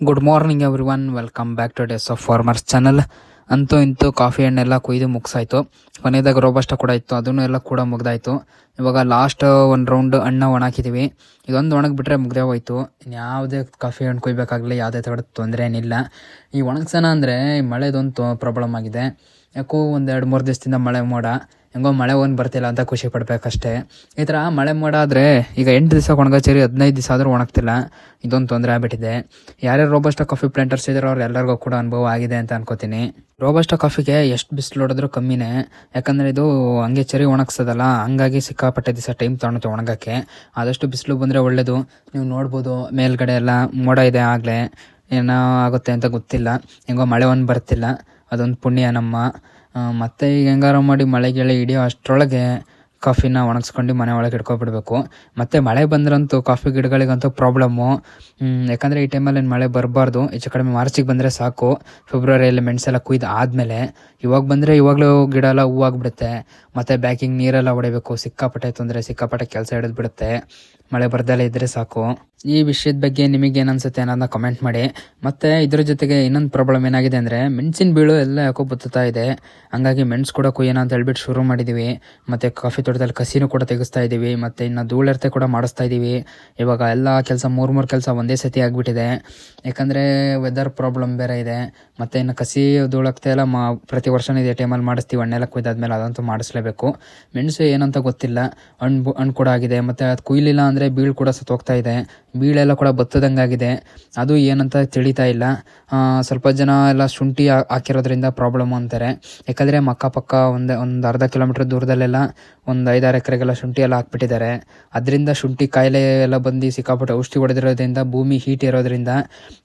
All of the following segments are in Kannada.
Good morning everyone welcome back to days of farmers channel ಅಂತೂ ಇಂತೂ ಕಾಫಿ ಹಣ್ಣೆಲ್ಲ ಕೊಯ್ದು ಮುಗಿಸಾಯ್ತು. ಕೊನೆಯದಾಗ ರೋಬಸ್ಟ ಕೂಡ ಇತ್ತು. ಅದನ್ನು ಎಲ್ಲ ಕೂಡ ಮುಗ್ದಾಯ್ತು. ಇವಾಗ ಲಾಸ್ಟ್ ಒಂದು ರೌಂಡ್ ಹಣ್ಣ ಒಣಾಕಿದ್ದೀವಿ ಇದೊಂದು ಒಣಗಿಬಿಟ್ರೆ ಮುಗ್ದೇ ಹೋಯ್ತು. ಯಾವುದೇ ಕಾಫಿ ಹಣ್ಣು ಕೊಯ್ಬೇಕಾಗಲಿ ಯಾವುದೇ ಥರದ ತೊಂದರೆ ಏನಿಲ್ಲ. ಈ ಒಣಗ್ಸೋಣ ಅಂದರೆ ಮಳೆದೊಂದು ಪ್ರಾಬ್ಲಮ್ ಆಗಿದೆ. ಯಾಕೋ ಒಂದು ಎರಡು ಮೂರು ದಿವಸದಿಂದ ಮಳೆ ಮೋಡ. ಹೆಂಗೋ ಮಳೆ ಒಂದು ಬರ್ತಿಲ್ಲ ಅಂತ ಖುಷಿ ಪಡ್ಬೇಕಷ್ಟೇ. ಈ ಥರ ಮಳೆ ಮೋಡ ಆದರೆ ಈಗ ಎಂಟು ದಿವಸ ಒಣಗಚೇರಿ, ಹದಿನೈದು ದಿವಸ ಆದರೂ ಒಣಗ್ತಿಲ್ಲ. ಇದೊಂದು ತೊಂದರೆ ಆಗಿಬಿಟ್ಟಿದೆ. ಯಾರ್ಯಾರು ರೋಬಸ್ಟ ಕಾಫಿ ಪ್ಲಾಂಟರ್ಸ್ ಇದ್ದಾರೋ ಅವ್ರು ಎಲ್ಲರಿಗೂ ಕೂಡ ಅನುಭವ ಆಗಿದೆ ಅಂತ ಅನ್ಕೋತೀನಿ. ರೋಬಸ್ಟ ಕಾಫಿಗೆ ಎಷ್ಟು ಬಿಸಿಲು ಹೊಡೆದ್ರೂ ಕಮ್ಮಿನೇ. ಯಾಕಂದರೆ ಇದು ಹಂಗೆ ಚರಿ ಒಣಗ್ಸದಲ್ಲ, ಹಂಗಾಗಿ ಸಿಕ್ಕಾಪಟ್ಟೆ ದಿವಸ ಟೈಮ್ ತೊಗೊಳುತ್ತೆ ಒಣಗಕ್ಕೆ. ಆದಷ್ಟು ಬಿಸಿಲು ಬಂದರೆ ಒಳ್ಳೆಯದು ನೀವು ನೋಡ್ಬೋದು, ಮೇಲ್ಗಡೆ ಎಲ್ಲ ಮೋಡ ಇದೆ ಆಗಲೇ. ಏನೋ ಆಗುತ್ತೆ ಅಂತ ಗೊತ್ತಿಲ್ಲ. ಹೆಂಗೋ ಮಳೆ ಒಂದು ಬರ್ತಿಲ್ಲ. ಅದೊಂದು ಪುಣ್ಯ ನಮ್ಮ. ಮತ್ತೆ ಈಗ ಹೆಂಗಾರ ಮಾಡಿ ಮಳೆ ಗಿಳೆ ಹಿಡಿಯೋ ಅಷ್ಟರೊಳಗೆ ಕಾಫಿನ ಒಣಗಿಸ್ಕೊಂಡು ಮನೆ ಒಳಗೆ ಇಟ್ಕೊಬಿಡ್ಬೇಕು ಮತ್ತೆ ಮಳೆ ಬಂದ್ರಂತೂ ಕಾಫಿ ಗಿಡಗಳಿಗಂತೂ ಪ್ರಾಬ್ಲಮ್ಮು ಯಾಕಂದರೆ ಈ ಟೈಮಲ್ಲಿ ಏನು ಮಳೆ ಬರಬಾರ್ದು, ಹೆಚ್ಚು ಕಡಿಮೆ ಮಾರ್ಚಿಗೆ ಬಂದರೆ ಸಾಕು. ಫೆಬ್ರವರಿಯಲ್ಲಿ ಮೆಣಸೆಲ್ಲ ಕುಯ್ದು ಆದಮೇಲೆ ಇವಾಗ ಬಂದರೆ ಇವಾಗಲೂ ಗಿಡ ಎಲ್ಲ ಹೂವಾಗ್ಬಿಡುತ್ತೆ. ಮತ್ತು ಬ್ಯಾಕಿಂಗ್ ನೀರೆಲ್ಲ ಹೊಡಿಬೇಕು, ಸಿಕ್ಕಾಪಟ್ಟೆ ತೊಂದರೆ, ಸಿಕ್ಕಾಪಟ್ಟೆ ಕೆಲಸ ಹಿಡಿದು ಬಿಡುತ್ತೆ ಮಳೆ ಬರ್ದಲ್ಲೇ ಇದ್ದರೆ ಸಾಕು. ಈ ವಿಷಯದ ಬಗ್ಗೆ ನಿಮಗೆ ಏನನ್ಸುತ್ತೆ ಅನ್ನೋದನ್ನ ಕಮೆಂಟ್ ಮಾಡಿ. ಮತ್ತು ಇದ್ರ ಜೊತೆಗೆ ಇನ್ನೊಂದು ಪ್ರಾಬ್ಲಮ್ ಏನಾಗಿದೆ ಅಂದರೆ, ಮೆಣಸಿನ ಬೀಳು ಎಲ್ಲ ಯಾಕೋ ಬತ್ತುತ್ತಾ ಇದೆ. ಹಂಗಾಗಿ ಮೆಣಸು ಕೂಡ ಕೊಯ್ಯೋಣ ಅಂತ ಹೇಳ್ಬಿಟ್ಟು ಶುರು ಮಾಡಿದ್ದೀವಿ ಮತ್ತು ಕಾಫಿ ತೋಟದಲ್ಲಿ ಕಸಿನೂ ಕೂಡ ತೆಗೆಸ್ತಾ ಇದ್ದೀವಿ ಮತ್ತು ಇನ್ನು ಧೂಳೆರ್ತೆ ಕೂಡ ಮಾಡಿಸ್ತಾ ಇದ್ದೀವಿ ಇವಾಗ ಎಲ್ಲ ಕೆಲಸ, ಮೂರು ಮೂರು ಕೆಲಸ ಒಂದೇ ಸತಿ ಆಗಿಬಿಟ್ಟಿದೆ. ಯಾಕಂದರೆ ವೆದರ್ ಪ್ರಾಬ್ಲಮ್ ಬೇರೆ ಇದೆ. ಮತ್ತು ಇನ್ನು ಕಸಿ ಧೂಳಾಗ್ತಾ ಎಲ್ಲ ಮಾ, ಪ್ರತಿ ವರ್ಷನೂ ಇದೇ ಟೈಮಲ್ಲಿ ಮಾಡಿಸ್ತೀವಿ. ಹಣ್ಣೆಲ್ಲ ಕುಯ್ದಾದ್ಮೇಲೆ ಅದಂತೂ ಮಾಡಿಸ್ಲೇಬೇಕು. ಮೆಣಸು ಏನಂತ ಗೊತ್ತಿಲ್ಲ. ಹಣ್ಣು ಹಣ್ಣು ಕೂಡ ಆಗಿದೆ. ಮತ್ತು ಅದು ಕುಯ್ಲಿಲ್ಲ ಅಂದರೆ ಬೀಳು ಕೂಡ ಸತ್ತೋಗ್ತಾ ಇದೆ. ಬೀಳೆಲ್ಲ ಕೂಡ ಬತ್ತದಂಗಾಗಿದೆ. ಅದು ಏನಂತ ತಿಳಿತಾ ಇಲ್ಲ. ಸ್ವಲ್ಪ ಜನ ಎಲ್ಲ ಶುಂಠಿ ಹಾಕಿರೋದ್ರಿಂದ ಪ್ರಾಬ್ಲಮ್ ಅಂತಾರೆ. ಯಾಕಂದರೆ ಅಕ್ಕಪಕ್ಕ ಒಂದು ಒಂದು ಅರ್ಧ ಕಿಲೋಮೀಟ್ರ್ ದೂರದಲ್ಲೆಲ್ಲ ಒಂದು ಐದಾರು ಎಕರೆಗೆಲ್ಲ ಶುಂಠಿ ಎಲ್ಲ ಹಾಕ್ಬಿಟ್ಟಿದ್ದಾರೆ. ಅದರಿಂದ ಶುಂಠಿ ಕಾಯಿಲೆ ಎಲ್ಲ ಬಂದು ಸಿಕ್ಕಾಪಟ್ಟೆ ಔಷಧಿ ಹೊಡೆದಿರೋದ್ರಿಂದ, ಭೂಮಿ ಹೀಟ್ ಇರೋದ್ರಿಂದ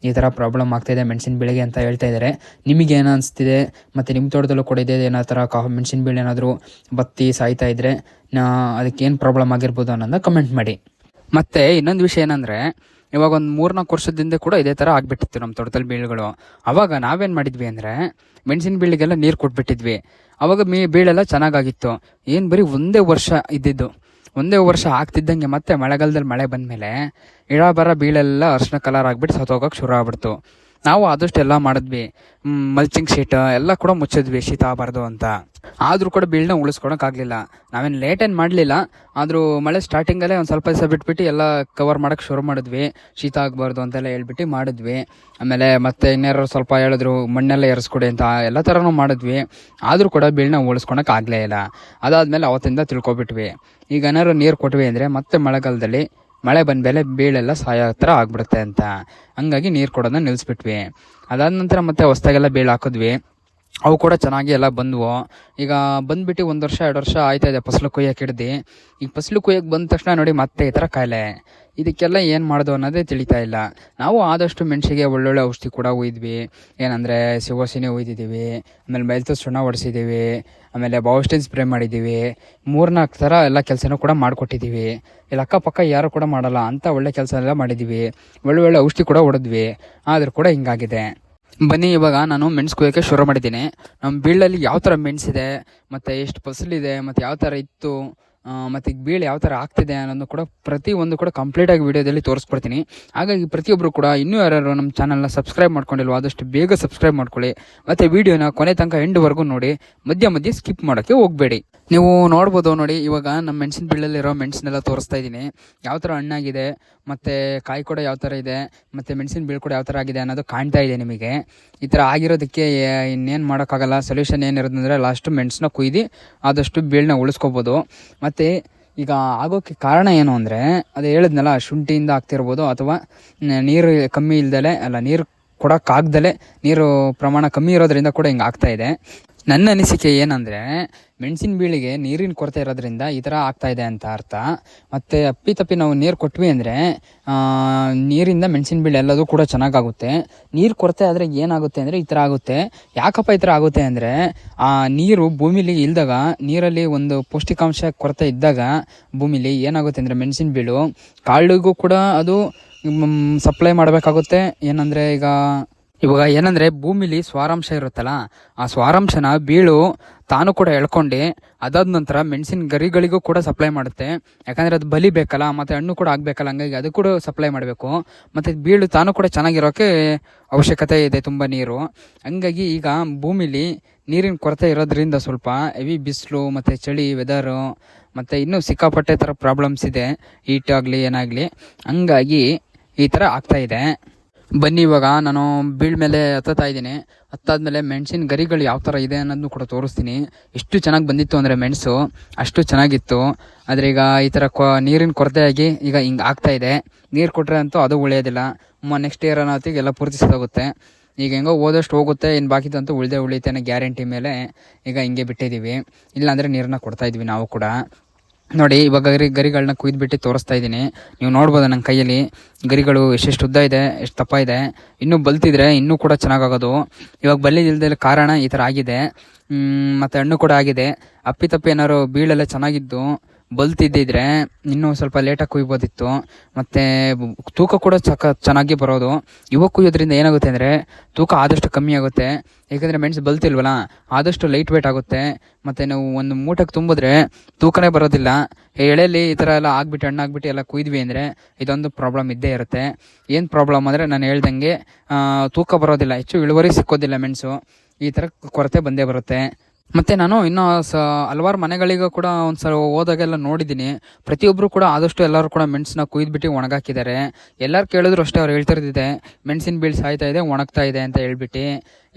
ಈ ಥರ ಪ್ರಾಬ್ಲಮ್ ಆಗ್ತಾಯಿದೆ ಮೆಣಸಿನ ಬೆಳೆಗೆ ಅಂತ ಹೇಳ್ತಾ ಇದ್ದಾರೆ ನಿಮಗೆ ಏನು ಅನಿಸ್ತಿದೆ? ಮತ್ತು ನಿಮ್ಮ ತೋಟದಲ್ಲೂ ಕೂಡ ಇದೆ ಏನೋ ಥರ ಕಾ, ಮೆಣಸಿನ ಬೆಳೆ ಏನಾದರೂ ಬತ್ತಿ ಸಾಯ್ತಾ ಇದ್ದರೆ ಅದಕ್ಕೇನು ಪ್ರಾಬ್ಲಮ್ ಆಗಿರ್ಬೋದು ಅನ್ನೋದನ್ನ ಕಮೆಂಟ್ ಮಾಡಿ. ಮತ್ತೆ ಇನ್ನೊಂದು ವಿಷಯ ಏನಂದ್ರೆ, ಇವಾಗ ಒಂದು ಮೂರ್ನಾಲ್ಕು ವರ್ಷದಿಂದ ಕೂಡ ಇದೇ ಥರ ಆಗ್ಬಿಟ್ಟಿತ್ತು ನಮ್ಮ ತೋಟದಲ್ಲಿ ಬೀಳುಗಳು. ಅವಾಗ ನಾವೇನು ಮಾಡಿದ್ವಿ ಅಂದರೆ, ಮೆಣಸಿನ ಬೀಳಿಗೆಲ್ಲ ನೀರು ಕೊಟ್ಬಿಟ್ಟಿದ್ವಿ. ಅವಾಗ ಮೀ ಬೀಳೆಲ್ಲ ಚೆನ್ನಾಗಾಗಿತ್ತು. ಏನು ಬರೀ ಒಂದೇ ವರ್ಷ ಇದ್ದಿದ್ದು. ಒಂದೇ ವರ್ಷ ಆಗ್ತಿದ್ದಂಗೆ ಮತ್ತೆ ಮಳೆಗಾಲದಲ್ಲಿ ಮಳೆ ಬಂದಮೇಲೆ, ಇಳ, ಬರ, ಬೀಳೆಲ್ಲ ಅರ್ಶಿನ ಕಲರ್ ಆಗಿಬಿಟ್ಟು ಸತ್ತೋಗಕ್ಕೆ ಶುರು ಆಗ್ಬಿಡ್ತು. ನಾವು ಆದಷ್ಟು ಎಲ್ಲ ಮಾಡಿದ್ವಿ ಮಲ್ಚಿಂಗ್ ಶೀಟ್ ಎಲ್ಲ ಕೂಡ ಮುಚ್ಚಿದ್ವಿ, ಶೀತ ಆಗಬಾರ್ದು ಅಂತ. ಆದರೂ ಕೂಡ ಬೀಳನ್ನ ಉಳಿಸ್ಕೊಳಕ್ಕಾಗಲಿಲ್ಲ ನಾವೇನು ಲೇಟ್ ಏನು ಮಾಡಲಿಲ್ಲ. ಆದರೂ ಮಳೆ ಸ್ಟಾರ್ಟಿಂಗಲ್ಲೇ ಒಂದು ಸ್ವಲ್ಪ ದಿವಸ ಬಿಟ್ಬಿಟ್ಟು ಎಲ್ಲ ಕವರ್ ಮಾಡೋಕ್ಕೆ ಶುರು ಮಾಡಿದ್ವಿ. ಶೀತ ಆಗಬಾರ್ದು ಅಂತೆಲ್ಲ ಹೇಳ್ಬಿಟ್ಟು ಮಾಡಿದ್ವಿ. ಆಮೇಲೆ ಮತ್ತೆ ಇನ್ಯಾರು ಸ್ವಲ್ಪ ಹೇಳಿದ್ರು, ಮಣ್ಣೆಲ್ಲ ಎರೆಸ್ಕೊಡಿ ಅಂತ ಎಲ್ಲ ಥರನೂ ಮಾಡಿದ್ವಿ. ಆದರೂ ಕೂಡ ಬೀಳನ್ನ ಉಳಿಸ್ಕೊಳಕ್ಕೆ ಆಗಲೇ ಇಲ್ಲ. ಅದಾದಮೇಲೆ ಅವತ್ತಿಂದ ತಿಳ್ಕೊಬಿಟ್ವಿ. ಈಗ ಏನಾದ್ರು ನೀರು ಕೊಟ್ವಿ ಅಂದರೆ ಮತ್ತೆ ಮಳೆಗಾಲದಲ್ಲಿ ಮಳೆ ಬಂದ ಮೇಲೆ ಬೀಳೆಲ್ಲ ಸಾಯೋ ಥರ ಆಗ್ಬಿಡುತ್ತೆ ಅಂತ. ಹಂಗಾಗಿ ನೀರು ಕೊಡೋದನ್ನ ನಿಲ್ಲಿಸ್ಬಿಟ್ವಿ ಅದಾದ ನಂತರ ಮತ್ತೆ ಹೊಸ್ದಾಗೆಲ್ಲ ಬೀಳು ಹಾಕಿದ್ವಿ. ಅವು ಕೂಡ ಚೆನ್ನಾಗಿ ಎಲ್ಲ ಬಂದವು. ಈಗ ಬಂದ್ಬಿಟ್ಟು ಒಂದು ವರ್ಷ, ಎರಡು ವರ್ಷ ಆಯ್ತಾ ಇದೆ ಫಸಲು ಕೊಯ್ಯಕ್ಕೆ ಹಿಡ್ದು. ಈಗ ಫಸಲು ಕೊಯ್ಯಕ್ಕೆ ಬಂದ ತಕ್ಷಣ ನೋಡಿ ಮತ್ತೆ ಈ ಥರ ಕಾಯಿಲೆ. ಇದಕ್ಕೆಲ್ಲ ಏನು ಮಾಡೋದು ಅನ್ನೋದೇ ತಿಳಿತಾ ಇಲ್ಲ. ನಾವು ಆದಷ್ಟು ಮೆಣಸಿಗೆ ಒಳ್ಳೊಳ್ಳೆ ಔಷಧಿ ಕೂಡ ಒಯ್ದ್ವಿ ಏನಂದರೆ ಶಿವಸೇನೆ ಒಯ್ದಿದ್ದೀವಿ ಆಮೇಲೆ ಮೈಲ್ತು ಸುಣ್ಣ ಹೊಡೆಸಿದ್ದೀವಿ ಆಮೇಲೆ ಬಾವಸ್ಟಿನ್ ಸ್ಪ್ರೇ ಮಾಡಿದ್ದೀವಿ ಮೂರ್ನಾಲ್ಕು ಥರ ಎಲ್ಲ ಕೆಲಸನೂ ಕೂಡ ಮಾಡಿಕೊಟ್ಟಿದ್ದೀವಿ ಇಲ್ಲಿ ಅಕ್ಕಪಕ್ಕ ಯಾರು ಕೂಡ ಮಾಡಲ್ಲ, ಅಂತ ಒಳ್ಳೆ ಕೆಲಸ ಎಲ್ಲ ಮಾಡಿದ್ದೀವಿ ಒಳ್ಳೊಳ್ಳೆ ಒಳ್ಳೆ ಔಷಧಿ ಕೂಡ ಹೊಡೆದ್ವಿ. ಆದರೂ ಕೂಡ ಹಿಂಗಾಗಿದೆ. ಬನ್ನಿ, ಇವಾಗ ನಾನು ಮೆಣಸು ಕುಯ್ಯೋಕ್ಕೆ ಶುರು ಮಾಡಿದ್ದೀನಿ. ನಮ್ಮ ಬೀಳಲ್ಲಿ ಯಾವ ಥರ ಮೆಣಸಿದೆ, ಮತ್ತು ಎಷ್ಟು ಫಸಲಿದೆ, ಮತ್ತು ಯಾವ ಥರ ಇತ್ತು ಮತ್ತು ಈಗ ಬೀಳು ಯಾವ ಥರ ಆಗ್ತಿದೆ ಅನ್ನೋದು ಕೂಡ ಪ್ರತಿ ಒಂದು ಕೂಡ ಕಂಪ್ಲೀಟಾಗಿ ವಿಡಿಯೋದಲ್ಲಿ ತೋರಿಸ್ಕೊಡ್ತೀನಿ. ಹಾಗಾಗಿ ಪ್ರತಿಯೊಬ್ಬರು ಕೂಡ ಇನ್ನೂ ಯಾರು ನಮ್ಮ ಚಾನಲ್ನ ಸಬ್ಸ್ಕ್ರೈಬ್ ಮಾಡ್ಕೊಂಡಿಲ್ವೋ ಆದಷ್ಟು ಬೇಗ ಸಬ್ಸ್ಕ್ರೈಬ್ ಮಾಡ್ಕೊಳ್ಳಿ. ಮತ್ತು ವಿಡಿಯೋನ ಕೊನೆ ತನಕ ಎಂಡ್ವರೆಗೂ ನೋಡಿ. ಮಧ್ಯ ಮಧ್ಯೆ ಸ್ಕಿಪ್ ಮಾಡೋಕ್ಕೆ ಹೋಗಬೇಡಿ. ನೀವು ನೋಡ್ಬೋದು ನೋಡಿ, ಇವಾಗ ನಮ್ಮ ಮೆಣಸಿನ ಬೀಳಲ್ಲಿರೋ ಮೆಣಸನ್ನೆಲ್ಲ ತೋರಿಸ್ತಾ ಇದ್ದೀನಿ. ಯಾವ ಥರ ಹಣ್ಣಾಗಿದೆ, ಮತ್ತು ಕಾಯಿ ಕೂಡ ಯಾವ ಥರ ಇದೆ, ಮತ್ತು ಮೆಣಸಿನ ಬೀಳು ಕೂಡ ಯಾವ ಥರ ಆಗಿದೆ ಅನ್ನೋದು ಕಾಣ್ತಾ ಇದೆ ನಿಮಗೆ. ಈ ಥರ ಆಗಿರೋದಕ್ಕೆ ಇನ್ನೇನು ಮಾಡೋಕ್ಕಾಗಲ್ಲ. ಸೊಲ್ಯೂಷನ್ ಏನಿರೋದಂದರೆ ಲಾಸ್ಟು ಮೆಣಸನ್ನ ಕುಯ್ದು ಆದಷ್ಟು ಬೀಳನ್ನ ಉಳಿಸ್ಕೋಬೋದು. ಮತ್ತು ಈಗ ಆಗೋಕ್ಕೆ ಕಾರಣ ಏನು ಅಂದರೆ, ಅದು ಹೇಳಿದ್ನಲ್ಲ, ಶುಂಠಿಯಿಂದ ಆಗ್ತಿರ್ಬೋದು ಅಥವಾ ನೀರು ಕಮ್ಮಿ ಇಲ್ದಲೆ, ಅಲ್ಲ, ನೀರು ಕೊಡೋಕ್ಕಾಗ್ದಲೆ ನೀರು ಪ್ರಮಾಣ ಕಮ್ಮಿ ಇರೋದ್ರಿಂದ ಕೂಡ ಹಿಂಗೆ ಆಗ್ತಾ ಇದೆ. ನನ್ನ ಅನಿಸಿಕೆ ಏನಂದರೆ, ಮೆಣಸಿನ ಬೀಳಿಗೆ ನೀರಿನ ಕೊರತೆ ಇರೋದ್ರಿಂದ ಈ ಥರ ಆಗ್ತಾ ಇದೆ ಅಂತ ಅರ್ಥ. ಮತ್ತು ಅಪ್ಪಿ ತಪ್ಪಿ ನಾವು ನೀರು ಕೊಟ್ವಿ ಅಂದರೆ ನೀರಿಂದ ಮೆಣಸಿನ ಬೀಳು ಎಲ್ಲದೂ ಕೂಡ ಚೆನ್ನಾಗಾಗುತ್ತೆ. ನೀರು ಕೊರತೆ ಆದರೆ ಏನಾಗುತ್ತೆ ಅಂದರೆ ಈ ಥರ ಆಗುತ್ತೆ. ಯಾಕಪ್ಪ ಈ ಥರ ಆಗುತ್ತೆ ಅಂದರೆ, ಆ, ನೀರು ಭೂಮಿಲಿ ಇಲ್ದಾಗ, ನೀರಲ್ಲಿ ಒಂದು ಪೌಷ್ಟಿಕಾಂಶ ಕೊರತೆ ಇದ್ದಾಗ ಭೂಮಿಲಿ ಏನಾಗುತ್ತೆ ಅಂದರೆ ಮೆಣಸಿನ ಬೀಳು. ಕಾಳಿಗೂ ಕೂಡ ಅದು ಸಪ್ಲೈ ಮಾಡಬೇಕಾಗುತ್ತೆ. ಏನಂದರೆ ಈಗ ಇವಾಗ ಏನಂದ್ರೆ ಭೂಮಿಲಿ ಸ್ವಾರಾಂಶ ಇರುತ್ತಲ್ಲ, ಆ ಸ್ವಾರಾಂಶನ ಬೀಳು ತಾನು ಕೂಡ ಎಳ್ಕೊಂಡು, ಅದಾದ ನಂತರ ಮೆಣಸಿನ ಗರಿಗಳಿಗೂ ಕೂಡ ಸಪ್ಲೈ ಮಾಡುತ್ತೆ. ಯಾಕಂದ್ರೆ ಅದು ಬಲಿ ಬೇಕಲ್ಲ, ಮತ್ತೆ ಹಣ್ಣು ಕೂಡ ಆಗ್ಬೇಕಲ್ಲ, ಹಂಗಾಗಿ ಅದು ಕೂಡ ಸಪ್ಲೈ ಮಾಡಬೇಕು. ಮತ್ತೆ ಬೀಳು ತಾನು ಕೂಡ ಚೆನ್ನಾಗಿರೋಕೆ ಅವಶ್ಯಕತೆ ಇದೆ ತುಂಬ ನೀರು. ಹಂಗಾಗಿ ಈಗ ಭೂಮಿಲಿ ನೀರಿನ ಕೊರತೆ ಇರೋದ್ರಿಂದ ಸ್ವಲ್ಪ ಹೆವಿ ಬಿಸಿಲು, ಮತ್ತು ಚಳಿ ವೆದರು ಮತ್ತು ಇನ್ನೂ ಸಿಕ್ಕಾಪಟ್ಟೆ ಥರ ಪ್ರಾಬ್ಲಮ್ಸ್ ಇದೆ. ಹೀಟ್ ಆಗಲಿ ಏನಾಗಲಿ. ಹಂಗಾಗಿ ಈ ಥರ ಆಗ್ತಾ ಇದೆ. ಬನ್ನಿ ಇವಾಗ, ನಾನು ಬೀಳ್ ಮೇಲೆ ಇದ್ದೀನಿ. ಹತ್ತಾದ್ಮೇಲೆ ಮೆಣಸಿನ ಗರಿಗಳು ಯಾವ ಥರ ಇದೆ ಅನ್ನೋದನ್ನು ಕೂಡ ತೋರಿಸ್ತೀನಿ. ಎಷ್ಟು ಚೆನ್ನಾಗಿ ಬಂದಿತ್ತು ಅಂದರೆ ಮೆಣಸು, ಅಷ್ಟು ಚೆನ್ನಾಗಿತ್ತು. ಆದರೆ ಈಗ ಈ ಥರ ಕೊ, ನೀರಿನ ಕೊರತೆಯಾಗಿ ಈಗ ಹಿಂಗೆ ಆಗ್ತಾ ಇದೆ. ನೀರು ಕೊಟ್ಟರೆ ಅಂತೂ ಅದು ಉಳಿಯೋದಿಲ್ಲ. ನೆಕ್ಸ್ಟ್ ಇಯರ್ ಅನ್ನೋ ಹೊತ್ತಿಗೆ ಎಲ್ಲ ಪೂರ್ತಿ ಸತ್ತೋಗುತ್ತೆ. ಈಗ ಹೆಂಗೋ ಹೋದಷ್ಟು ಹೋಗುತ್ತೆ ಇನ್ನು ಬಾಕಿದಂತೂ ಉಳಿದೇ ಉಳಿಯುತ್ತೆ ಗ್ಯಾರಂಟಿ ಮೇಲೆ. ಈಗ ಹಿಂಗೆ ಬಿಟ್ಟಿದ್ದೀವಿ ಇಲ್ಲಾಂದರೆ ನೀರನ್ನ ಕೊಡ್ತಾಯಿದ್ವಿ ನಾವು ಕೂಡ. ನೋಡಿ, ಇವಾಗ ಗರಿ ಗರಿಗಳನ್ನ ಕುಯ್ದುಬಿಟ್ಟು ತೋರಿಸ್ತಾ ಇದ್ದೀನಿ. ನೀವು ನೋಡ್ಬೋದು ನನ್ನ ಕೈಯಲ್ಲಿ ಗರಿಗಳು ಎಷ್ಟೆಷ್ಟು ಉದ್ದ ಇದೆ, ಎಷ್ಟು ತಪ್ಪ ಇದೆ. ಇನ್ನೂ ಬಲ್ತಿದ್ರೆ ಇನ್ನೂ ಕೂಡ ಚೆನ್ನಾಗಾಗೋದು. ಇವಾಗ ಬಲ್ಲಿದಿಲ್ದ ಕಾರಣ ಈ ಥರ ಆಗಿದೆ. ಮತ್ತು ಹಣ್ಣು ಕೂಡ ಆಗಿದೆ. ಅಪ್ಪಿತಪ್ಪಿ ಏನಾದ್ರು ಬೀಳೆಲ್ಲ ಚೆನ್ನಾಗಿದ್ದು ಬಲ್ತಿದ್ದಿದ್ರೆ ಇನ್ನೂ ಸ್ವಲ್ಪ ಲೇಟಾಗಿ ಕುಯ್ಬೋದಿತ್ತು. ಮತ್ತು ತೂಕ ಕೂಡ ಚಕ ಚೆನ್ನಾಗಿ ಬರೋದು. ಇವಾಗ ಕುಯ್ಯೋದ್ರಿಂದ ಏನಾಗುತ್ತೆ ಅಂದರೆ ತೂಕ ಆದಷ್ಟು ಕಮ್ಮಿ ಆಗುತ್ತೆ. ಏಕೆಂದರೆ ಮೆಣಸು ಬಲ್ತಿಲ್ವಲ್ಲ, ಆದಷ್ಟು ಲೈಟ್ ವೇಟ್ ಆಗುತ್ತೆ. ಮತ್ತು ನಾವು ಒಂದು ಮೂಟಕ್ಕೆ ತುಂಬಿದ್ರೆ ತೂಕನೇ ಬರೋದಿಲ್ಲ. ಎಳೆಯಲ್ಲಿ ಈ ಥರ ಎಲ್ಲ ಆಗ್ಬಿಟ್ಟು, ಹಣ್ಣಾಗ್ಬಿಟ್ಟು ಎಲ್ಲ ಕುಯ್ದ್ವಿ ಅಂದರೆ ಇದೊಂದು ಪ್ರಾಬ್ಲಮ್ ಇದ್ದೇ ಇರುತ್ತೆ. ಏನು ಪ್ರಾಬ್ಲಮ್ ಅಂದರೆ ನಾನು ಹೇಳ್ದಂಗೆ ತೂಕ ಬರೋದಿಲ್ಲ. ಹೆಚ್ಚು ಇಳುವರಿ ಸಿಕ್ಕೋದಿಲ್ಲ ಮೆಣಸು. ಈ ಥರ ಕೊರತೆ ಬಂದೇ ಬರುತ್ತೆ. ಮತ್ತೆ ನಾನು ಇನ್ನೂ ಸ ಹಲವಾರು ಮನೆಗಳಿಗೂ ಕೂಡ ಒಂದ್ಸಲ ಹೋದಾಗೆಲ್ಲ ನೋಡಿದ್ದೀನಿ ಪ್ರತಿಯೊಬ್ಬರು ಕೂಡ ಆದಷ್ಟು ಎಲ್ಲರೂ ಕೂಡ ಮೆಣಸನ್ನ ಕುಯ್ದುಬಿಟ್ಟು ಒಣಗಾಕಿದ್ದಾರೆ. ಎಲ್ಲರೂ ಕೇಳಿದ್ರು ಅಷ್ಟೇ ಅವ್ರು ಹೇಳ್ತಿರ್ತಿದೆ ಮೆಣಸಿನ ಬೀಳು ಸಾಯ್ತಾ ಇದೆ, ಒಣಗ್ತಾ ಇದೆ ಅಂತ ಹೇಳ್ಬಿಟ್ಟು.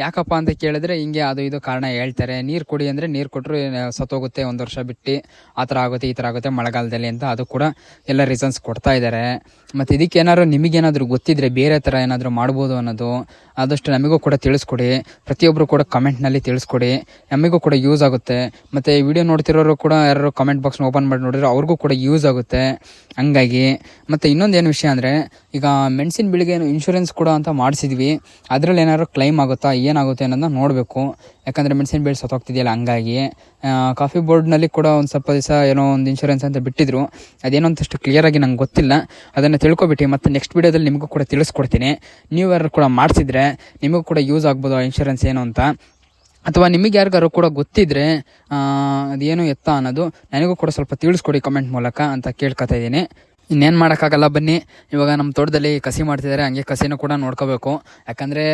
ಯಾಕಪ್ಪ ಅಂತ ಕೇಳಿದ್ರೆ ಹಿಂಗೆ ಅದು ಇದು ಕಾರಣ ಹೇಳ್ತಾರೆ. ನೀರು ಕುಡಿ ಅಂದರೆ ನೀರು ಕೊಟ್ಟರು ಸತ್ತೋಗುತ್ತೆ, ಒಂದು ವರ್ಷ ಬಿಟ್ಟು ಆ ಥರ ಆಗುತ್ತೆ, ಈ ಥರ ಆಗುತ್ತೆ ಮಳೆಗಾಲದಲ್ಲಿ ಅಂತ ಅದು ಕೂಡ ಎಲ್ಲ ರೀಸನ್ಸ್ ಕೊಡ್ತಾ ಇದ್ದಾರೆ ಮತ್ತು ಇದಕ್ಕೆ ಏನಾದ್ರು ನಿಮಗೇನಾದರೂ ಗೊತ್ತಿದ್ರೆ, ಬೇರೆ ಥರ ಏನಾದರೂ ಮಾಡ್ಬೋದು ಅನ್ನೋದು ಆದಷ್ಟು ನಮಗೂ ಕೂಡ ತಿಳಿಸ್ಕೊಡಿ. ಪ್ರತಿಯೊಬ್ಬರು ಕೂಡ ಕಮೆಂಟ್ನಲ್ಲಿ ತಿಳಿಸ್ಕೊಡಿ. ನಮಗೂ ಕೂಡ ಯೂಸ್ ಆಗುತ್ತೆ. ಮತ್ತು ವಿಡಿಯೋ ನೋಡ್ತಿರೋರು ಕೂಡ ಯಾರು ಕಮೆಂಟ್ ಬಾಕ್ಸ್ನ ಓಪನ್ ಮಾಡಿ ನೋಡಿದ್ರೆ ಅವ್ರಿಗೂ ಕೂಡ ಯೂಸ್ ಆಗುತ್ತೆ. ಹಂಗಾಗಿ ಮತ್ತು ಇನ್ನೊಂದು ಏನು ವಿಷಯ ಅಂದರೆ, ಈಗ ಮೆಣಸಿನ ಏನು ಇನ್ಶೂರೆನ್ಸ್ ಕೂಡ ಅಂತ ಮಾಡಿಸಿದ್ವಿ. ಅದರಲ್ಲಿ ಏನಾದ್ರು ಕ್ಲೈಮ್ ಆಗುತ್ತಾ? ಏನಾಗುತ್ತೆ ಅನ್ನೋದನ್ನ ನೋಡಬೇಕು. ಯಾಕಂದರೆ ಮೆಣಸಿನ ಬೆಳೆ ಸತ್ತೋಗ್ತಿದೆಯಲ್ಲ, ಹಂಗಾಗಿ ಕಾಫಿ ಬೋರ್ಡ್ನಲ್ಲಿ ಕೂಡ ಒಂದು ಸ್ವಲ್ಪ ದಿವಸ ಏನೋ ಒಂದು ಇನ್ಶೂರೆನ್ಸ್ ಅಂತ ಬಿಟ್ಟಿದ್ರು. ಅದೇನೋ ಅಂತಷ್ಟು ಕ್ಲಿಯರಾಗಿ ನಂಗೆ ಗೊತ್ತಿಲ್ಲ. ಅದನ್ನು ತಿಳ್ಕೊಬಿಟ್ಟು ಮತ್ತು ನೆಕ್ಸ್ಟ್ ವೀಡಿಯೋದಲ್ಲಿ ನಿಮಗೂ ಕೂಡ ತಿಳಿಸ್ಕೊಡ್ತೀನಿ. ನೀವು ಯಾರು ಕೂಡ ಮಾಡಿಸಿದ್ರೆ ನಿಮಗೂ ಕೂಡ ಯೂಸ್ ಆಗ್ಬೋದು ಆ ಇನ್ಶೂರೆನ್ಸ್ ಏನು ಅಂತ. ಅಥವಾ ನಿಮಗೆ ಯಾರಿಗಾರು ಕೂಡ ಗೊತ್ತಿದ್ರೆ ಅದೇನು ಎತ್ತ ಅನ್ನೋದು ನನಗೂ ಕೂಡ ಸ್ವಲ್ಪ ತಿಳಿಸ್ಕೊಡಿ ಕಮೆಂಟ್ ಮೂಲಕ ಅಂತ ಕೇಳ್ಕೊತಾ ಇದ್ದೀನಿ. ಇನ್ನೇನು ಮಾಡೋಕ್ಕಾಗಲ್ಲ ಬನ್ನಿ. ಇವಾಗ ನಮ್ಮ ತೋಟದಲ್ಲಿ ಕಸಿ ಮಾಡ್ತಿದ್ದಾರೆ ಹಂಗೆ ಕಸಿನೂ ಕೂಡ ನೋಡ್ಕೋಬೇಕು. ಯಾಕಂದರೆ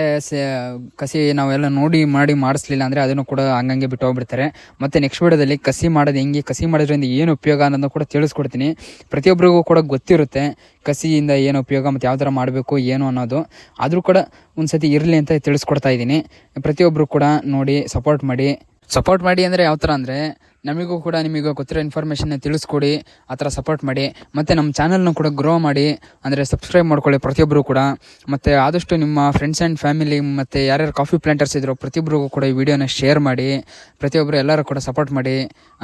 ಕಸಿ ನಾವೆಲ್ಲ ನೋಡಿ ಮಾಡಿ ಮಾಡಿಸ್ಲಿಲ್ಲ ಅಂದರೆ ಅದನ್ನು ಕೂಡ ಹಂಗಂಗೆ ಬಿಟ್ಟು ಹೋಗ್ಬಿಡ್ತಾರೆ. ಮತ್ತು ನೆಕ್ಸ್ಟ್ ವಿಡಿಯೋದಲ್ಲಿ ಕಸಿ ಮಾಡೋದು ಹೆಂಗೆ, ಕಸಿ ಮಾಡೋದ್ರಿಂದ ಏನು ಉಪಯೋಗ ಅನ್ನೋದು ಕೂಡ ತಿಳಿಸ್ಕೊಡ್ತೀನಿ. ಪ್ರತಿಯೊಬ್ಬರಿಗೂ ಕೂಡ ಗೊತ್ತಿರುತ್ತೆ ಕಸಿಯಿಂದ ಏನು ಉಪಯೋಗ ಮತ್ತು ಯಾವ ಥರ ಮಾಡಬೇಕು, ಏನು ಅನ್ನೋದು. ಆದರೂ ಕೂಡ ಒಂದ್ಸತಿ ಇರಲಿ ಅಂತ ತಿಳಿಸ್ಕೊಡ್ತಾ ಇದ್ದೀನಿ. ಪ್ರತಿಯೊಬ್ಬರು ಕೂಡ ನೋಡಿ ಸಪೋರ್ಟ್ ಮಾಡಿ. ಸಪೋರ್ಟ್ ಮಾಡಿ ಅಂದರೆ ಯಾವ ಥರ ಅಂದರೆ ನಮಗೂ ಕೂಡ ನಿಮಗೆ ಗೊತ್ತಿರೋ ಇನ್ಫಾರ್ಮೇಷನ್ನ ತಿಳಿಸ್ಕೊಡಿ, ಆ ಥರ ಸಪೋರ್ಟ್ ಮಾಡಿ, ಮತ್ತು ನಮ್ಮ ಚಾನಲ್ನ ಕೂಡ ಗ್ರೋ ಮಾಡಿ, ಅಂದರೆ ಸಬ್ಸ್ಕ್ರೈಬ್ ಮಾಡ್ಕೊಳ್ಳಿ ಪ್ರತಿಯೊಬ್ಬರು ಕೂಡ. ಮತ್ತು ಆದಷ್ಟು ನಿಮ್ಮ ಫ್ರೆಂಡ್ಸ್ ಆ್ಯಂಡ್ ಫ್ಯಾಮಿಲಿ ಮತ್ತು ಯಾರ್ಯಾರು ಕಾಫಿ ಪ್ಲಾಂಟರ್ಸ್ ಇದ್ರು ಪ್ರತಿಯೊಬ್ಬರಿಗೂ ಕೂಡ ಈ ವಿಡಿಯೋನ ಶೇರ್ ಮಾಡಿ ಪ್ರತಿಯೊಬ್ಬರು ಎಲ್ಲರೂ ಕೂಡ ಸಪೋರ್ಟ್ ಮಾಡಿ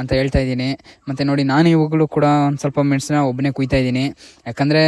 ಅಂತ ಹೇಳ್ತಾ ಇದ್ದೀನಿ. ಮತ್ತು ನೋಡಿ, ನಾನು ಇವಾಗಲೂ ಕೂಡ ಒಂದು ಸ್ವಲ್ಪ ಮೆಣಸನ್ನ ಒಬ್ಬನೇ ಕುಯ್ತಾ ಇದ್ದೀನಿ. ಯಾಕಂದರೆ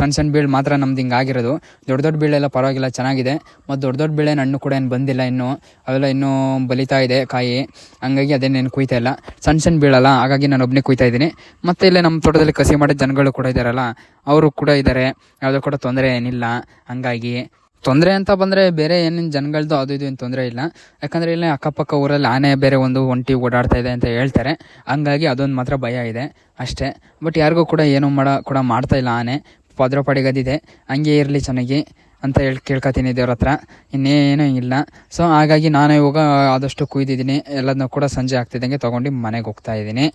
ಸಣ್ಣ ಸಣ್ಣ ಬೀಳು ಮಾತ್ರ ನಮ್ದು ಹಿಂಗೆ ಆಗಿರೋದು. ದೊಡ್ಡ ದೊಡ್ಡ ಬೀಳೆಲ್ಲ ಪರವಾಗಿಲ್ಲ, ಚೆನ್ನಾಗಿದೆ. ಮತ್ತು ದೊಡ್ಡ ದೊಡ್ಡ ಬೀಳೆ ಹಣ್ಣು ಕೂಡ ಏನು ಬಂದಿಲ್ಲ ಇನ್ನೂ. ಅವೆಲ್ಲ ಇನ್ನೂ ಬಲಿತಾ ಇದೆ ಕಾಯಿ. ಹಂಗಾಗಿ ಅದೇನೇನು ಕುಯ್ತಾ ಇಲ್ಲ. ಸಣ್ಣ ಸಣ್ಣ ಬೀಳಲ್ಲ, ಹಾಗಾಗಿ ನಾನು ಒಬ್ಬನೇ ಕುಯ್ತಾ ಇದ್ದೀನಿ. ಮತ್ತು ಇಲ್ಲೇ ನಮ್ಮ ತೋಟದಲ್ಲಿ ಕಸಿ ಮಾಡೋ ಜನಗಳು ಕೂಡ ಇದ್ದಾರಲ್ಲ, ಅವರು ಕೂಡ ಇದ್ದಾರೆ. ಯಾವುದೋ ಕೂಡ ತೊಂದರೆ ಏನಿಲ್ಲ. ಹಂಗಾಗಿ ತೊಂದರೆ ಅಂತ ಬಂದರೆ ಬೇರೆ ಏನೇನು ಜನಗಳದ್ದು ಅದು ಇದು ಏನು ತೊಂದರೆ ಇಲ್ಲ. ಯಾಕಂದರೆ ಇಲ್ಲೇ ಅಕ್ಕಪಕ್ಕ ಊರಲ್ಲಿ ಆನೆ ಬೇರೆ ಒಂದು ಒಂಟಿ ಓಡಾಡ್ತಾ ಇದೆ ಅಂತ ಹೇಳ್ತಾರೆ. ಹಂಗಾಗಿ ಅದೊಂದು ಮಾತ್ರ ಭಯ ಇದೆ ಅಷ್ಟೇ. ಬಟ್ ಯಾರಿಗೂ ಕೂಡ ಏನೂ ಮಾಡ ಕೂಡ ಮಾಡ್ತಾ ಇಲ್ಲ ಆನೆ. ಪದ್ರಪಾಡಿಗದಿದೆ ಹಂಗೆ ಇರಲಿ ಚೆನ್ನಾಗಿ. ಅಂತ ಹೇಳಿ, ಕೇಳ್ಕೊತೀನಿ ದೇವ್ರ ಹತ್ರ. ಇನ್ನೇನೂ ಇಲ್ಲ. ಸೊ ಹಾಗಾಗಿ ನಾನು ಇವಾಗ ಆದಷ್ಟು ಕುಯ್ದಿದ್ದೀನಿ. ಎಲ್ಲದನ್ನೂ ಕೂಡ ಸಂಜೆ ಆಗ್ತಿದ್ದಂಗೆ ತೊಗೊಂಡು ಮನೆಗೆ ಹೋಗ್ತಾ ಇದ್ದೀನಿ.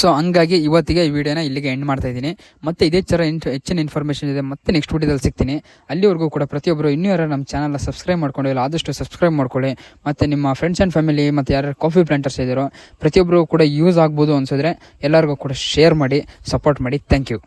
ಸೊ ಹಂಗಾಗಿ ಇವತ್ತಿಗೆ ಈ ವಿಡಿಯೋನ ಇಲ್ಲಿಗೆ ಎಂಡ್ ಮಾಡ್ತಾ ಇದ್ದೀನಿ. ಮತ್ತೆ ಇದೇ ಥರ ಇಂಟ್ ಹೆಚ್ಚಿನ ಇನ್ಫಾರ್ಮೇಷನ್ ಇದೆ, ಮತ್ತೆ ನೆಕ್ಸ್ಟ್ ವಿಡಿಯೋದಲ್ಲಿ ಸಿಗ್ತೀನಿ. ಅಲ್ಲಿವರೆಗೂ ಕೂಡ ಪ್ರತಿಯೊಬ್ಬರು ಇನ್ನೂ ಯಾರು ನಮ್ಮ ಚಾನಲ್ನ ಸಬ್ಸ್ಕ್ರೈಬ್ ಮಾಡ್ಕೊಂಡಿಲ್ಲ ಆದಷ್ಟು ಸಬ್ಸ್ಕ್ರೈಬ್ ಮಾಡ್ಕೊಳ್ಳಿ. ಮತ್ತು ನಿಮ್ಮ ಫ್ರೆಂಡ್ಸ್ ಆ್ಯಂಡ್ ಫ್ಯಾಮಿಲಿ ಮತ್ತು ಯಾರು ಕಾಫಿ ಪ್ಲಾಂಟರ್ಸ್ ಇದ್ದಾರೋ ಪ್ರತಿಯೊಬ್ಬರು ಕೂಡ ಯೂಸ್ ಆಗ್ಬೋದು ಅನಿಸಿದ್ರೆ ಎಲ್ಲರಿಗೂ ಕೂಡ ಶೇರ್ ಮಾಡಿ ಸಪೋರ್ಟ್ ಮಾಡಿ. Thank you